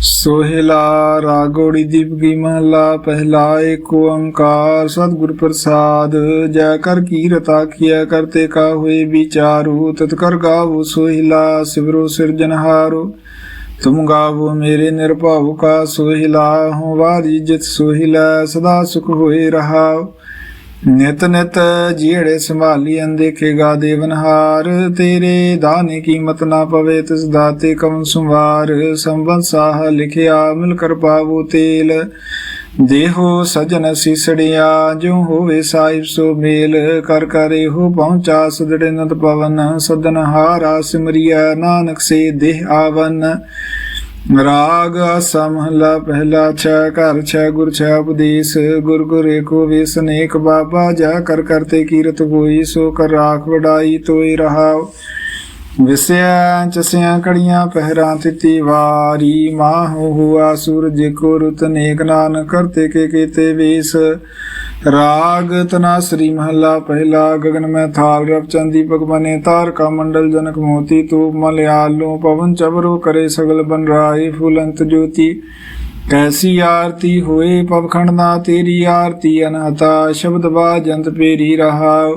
ਸੋਹਿਲਾ ਰਾਗੋੜੀ ਦੀਪਗੀ ਮਹਲਾ ਪਹਿਲਾ ਏਕ ਓੰਕਾਰ ਸਤਿਗੁਰ ਪ੍ਰਸਾਦ। ਜੈ ਕਰ ਕੀਰਤਾ ਕੀਆ ਕਰਤੇ ਕਾ ਹੋਏ ਵਿਚਾਰੂ, ਤਤ ਕਰ ਗਾਵੋ ਸੋਹਿਲਾ, ਸਿਵਰੋ ਸਿਰਜਨਹਾਰੋ ਤੁਮ ਗਾਵੋ ਮੇਰੇ ਨਿਰਭਉ ਕਾ ਸੋਹਿਲਾ ਹੋ ਵਾਰੀ ਜਿਤ ਸੋਹਿਲਾ, ਸਦਾ ਸੁਖ ਹੋਏ ਰਹਾਉ ਨਿਤ ਨਿਤ ਜਿਹੜੇ ਸੰਭਾਲੀ ਅੰਦੇਖੇਗਾ ਦੇਵਨਹਾਰ ਤੇਰੇ ਦਾਨੇ ਕੀਮਤ ਨਾ ਪਵੇ, ਤਿਸ ਦਾਤੇ ਕਵਨ ਸੰਵਾਰ। ਸੰਬੰਧ ਸਾਹ ਲਿਖਿਆ, ਮਿਲ ਕਰ ਪਾਵੋ ਤੇਲ। ਦੇਹੋ ਸਜਨ ਸਿਸੜਿਆ ਜੋ ਹੋਵੇ ਸਾਹਿਬ ਸੋ ਮੇਲ। ਕਰ ਕਰੇ ਹੋ ਪਹੁੰਚਾ ਸਦੜੇ ਨਤ ਪਵਨ, ਸਦਨ ਹਾਰਾ ਸਿਮਰਿਆ ਨਾਨਕ ਸੇ ਦੇਹ ਆਵਨ। ਰਾਗ ਸਮਹਲਾ ਪਹਿਲਾ ਛ, ਘਰ ਛੈ, ਗੁਰ ਛ ਉਪਦੇਸ਼, ਗੁਰ ਗੁਰ ਏਕੋ ਵੇਸ ਅਨੇਕ ਬਾਬਾ ਜਾ ਕਰ ਕਰਤੇ ਕੀਰਤ ਹੋਈ, ਸੋ ਕਰ ਰਾਖ ਵਡਾਈ ਤੋਈ ਰਹਾਉ। ਵਿਸਿਆ ਚਸਿਆ ਕੜੀਆਂ ਪਹਿਰਾਂ ਤਿਤੀ ਵਾਰੀ ਮਾਹੁ ਹੁਆ ਸੂਰਜ ਕੋ ਰੁਤ ਨੇਕ ਨਾਨ ਕਰਤੇ ਕੇ ਕੀਤੇ ਵੇਸ। ਰਾਗ ਤਨਾਸਰੀ ਮਹੱਲਾ ਪਹਿਲਾ ਗਗਨ ਮੈਂ ਥਾਲ ਰਵ ਚੰਦੀ ਪਗਮਨੇ ਤਾਰਕਾ ਮੰਡਲ ਜਨਕ ਮੋਤੀ ਤੂਪ ਮਲਿਆਲੋ ਪਵਨ ਚਬਰੋ ਕਰੇ ਸਗਲ ਬਨ ਰਾਏ ਫੁਲੰਤ ਜੋਤੀ। ਕੈਸੀ ਆਰਤੀ ਹੋਏ ਪਵਖੰਡ ਨਾ ਤੇਰੀ ਆਰਤੀ ਅਨਹਤਾ ਸ਼ਬਦ ਬਾਜੰਤ ਪੇਰੀ ਰਹਾਉ।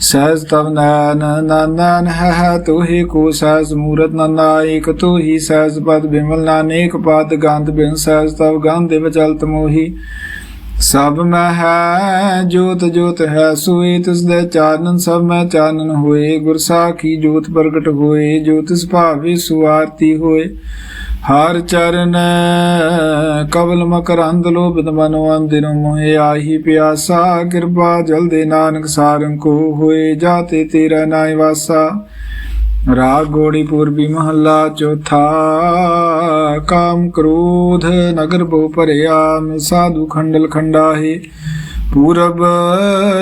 ਸਹਿਜ ਤਵ ਨੈਨ ਨੰਦਨ ਹੈ ਤੋਹੀ ਕੋ ਸਹਿਜ ਮੂਰਤ ਨੰਦਾਇਕ ਤੋਹੀ ਸਹਿਜ ਪਦ ਬਿਮਲ, ਨਾਨੇਕ ਪਦ ਗੰਧ ਬਿਨ ਸਹਿਜ ਤਵ ਗੰਧ ਵਿਚਲਤ ਮੋਹੀ। ਸਭ ਮੈਂ ਹੈ, ਜੋਤ ਜੋਤ ਹੈ ਸੋਈ ਤਿਸ ਦੇ ਚਾਨਨ ਸਭ ਮੈਂ ਚਾਨਨ ਹੋਏ। ਗੁਰਸਾਖੀ ਜੋਤ ਪ੍ਰਗਟ ਹੋਏ, ਜੋ ਤਿਸ ਸੁਆਰਤੀ ਹੋਏ। ਹਰ ਚਰਨ ਕਬਲ ਮਕਰੰਦ ਲੋਭਿਤ ਮਨ ਅੰਦਿਨ ਮੋਹਿ ਆਹੀ ਪਿਆਸਾ, ਕਿਰਪਾ ਜਲ ਦੇ ਨਾਨਕ ਸਾਰੰ ਕੋ ਹੋਏ ਜਾਤੇ ਤੇਰਾ ਨਾਇ ਵਾਸਾ। ਰਾਗ ਗੋੜੀ ਪੂਰਬੀ ਮਹੱਲਾ ਚੌਥਾ, ਕਾਮ ਕ੍ਰੋਧ ਨਗਰ ਬਹੁ ਭਰਿਆ ਮੈਂ ਸਾਧੂ ਖੰਡਲ ਖੰਡਾਹੀ। ਪੂਰਬ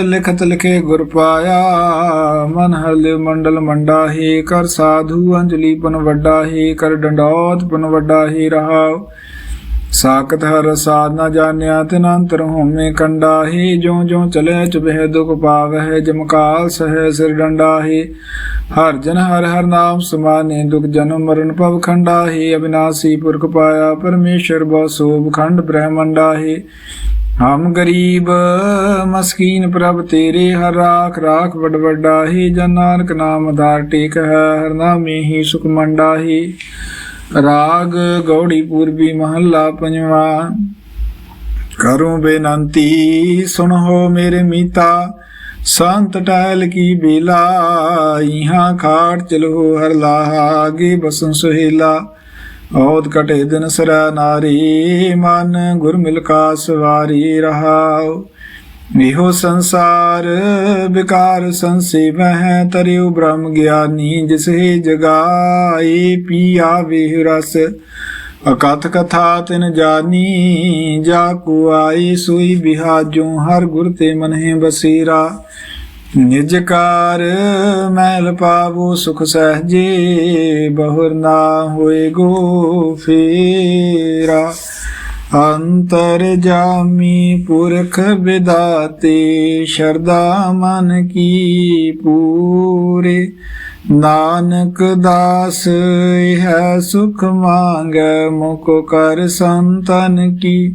ਲਿਖਤ ਲਿਖੇ ਗੁਰ ਪਾਇਆ, ਮਨ ਹਰਲਿ ਮੰਡਲ ਮੰਡਾਹੀ ਕਰ ਸਾਧੂ, ਅੰਜਲੀ ਪਨ ਵੱਡਾਹੀ ਕਰ ਡੰਡੌਤ ਪਨ ਵੱਡਾਹੀ ਰਹਾਉ। ਸਾਖਤ ਹਰ ਸਾਧ ਨਾ ਜਾਣਿਆ ਤਿਨ ਅੰਤਰ ਹੋਮੇ ਕੰਡਾਹੀ ਜੋ ਜੋ ਚਲੇ ਚੁਬਹਿ ਦੁਖ ਪਾਵਹਿ ਜਮਕਾਲ ਸਹਿ ਸਿਰ ਡੰਡਾਹੀ ਹਰ ਜਨ ਹਰ ਹਰ ਨਾਮ ਸਮਾਨੇ, ਦੁਖ ਜਨਮ ਮਰਨ ਭਵ ਖੰਡਾਹੀ ਅਬਿਨਾਸੀ ਪੁਰਖ ਪਾਇਆ, ਪਰਮੇਸ਼ਰ ਬੋ ਸੋਭ ਖੰਡ ਬ੍ਰਹਮੰਡਾਹੀ ਹਮ ਗਰੀਬ, ਮਸਕੀਨ ਪ੍ਰਭ ਤੇਰੇ ਹਰ ਰਾਖ ਰਾਖ ਵਡ ਵੱਡਾਹੀ ਜਨ ਨਾਨਕ ਨਾਮ ਆਧਾਰ ਟੇਕ ਹੈ, ਹਰ ਨਾਮੇ ਹੀ ਸੁਖ ਮੰਡਾਹੀ ਰਾਗ ਗੌੜੀ ਪੂਰਬੀ ਮਹੱਲਾ ਪੰਜਵਾ, ਕਰੂੰ ਬੇਨੰਤੀ, ਸੁਣੋ ਮੇਰੇ ਮੀਤਾ, ਸੰਤ ਟਹਿਲ ਕੀ ਬੇਲਾ ਇਹਾਂ ਖਾੜ ਚਲੋ ਹਰ ਲਾਗੇ ਬਸਨ ਸੁਹੇਲਾ। ਔਦ ਕਟੇ ਦਿਨ ਸਰਾ ਨਾਰੀ, ਮਨ ਗੁਰ ਮਿਲ ਕਾ ਸਵਾਰੀ ਰਹਾਉ। ਇਹੋ ਸੰਸਾਰ ਵਿਕਾਰ ਸੰਸੇਵ ਹੈ ਤਰਿਉ ਬ੍ਰਹਮ ਗਿਆਨੀ ਜਿਸੇ ਜਗਾਏ ਪੀ ਆਵੇ ਰਸ। ਅਕਥ ਕਥਾ ਤਿਨ ਜਾਨੀ, ਜਾ ਕੋ ਆਈ, ਸੋਈ ਬਿਹਾਜੋ ਹਰ ਗੁਰ ਤੇ ਮਨਹਿ ਬਸੀਰਾ। ਨਿਜ ਕਾਰ ਮੈਲ ਪਾਵੋ ਸੁਖ ਸਹਜੇ, ਬਹੁਰ ਨਾ ਹੋਏ ਗੋ ਫੇਰਾ। ਅੰਤਰ ਜਾਮੀ ਪੁਰਖ ਵਿਦਾਤੇ ਸ਼ਰਦਾ ਮਨ ਕੀ ਪੂਰੇ। ਨਾਨਕ ਦਾਸ ਹੈ ਸੁਖ ਮੰਗੈ ਮੁਖ ਕਰ ਸੰਤਨ ਕੀ।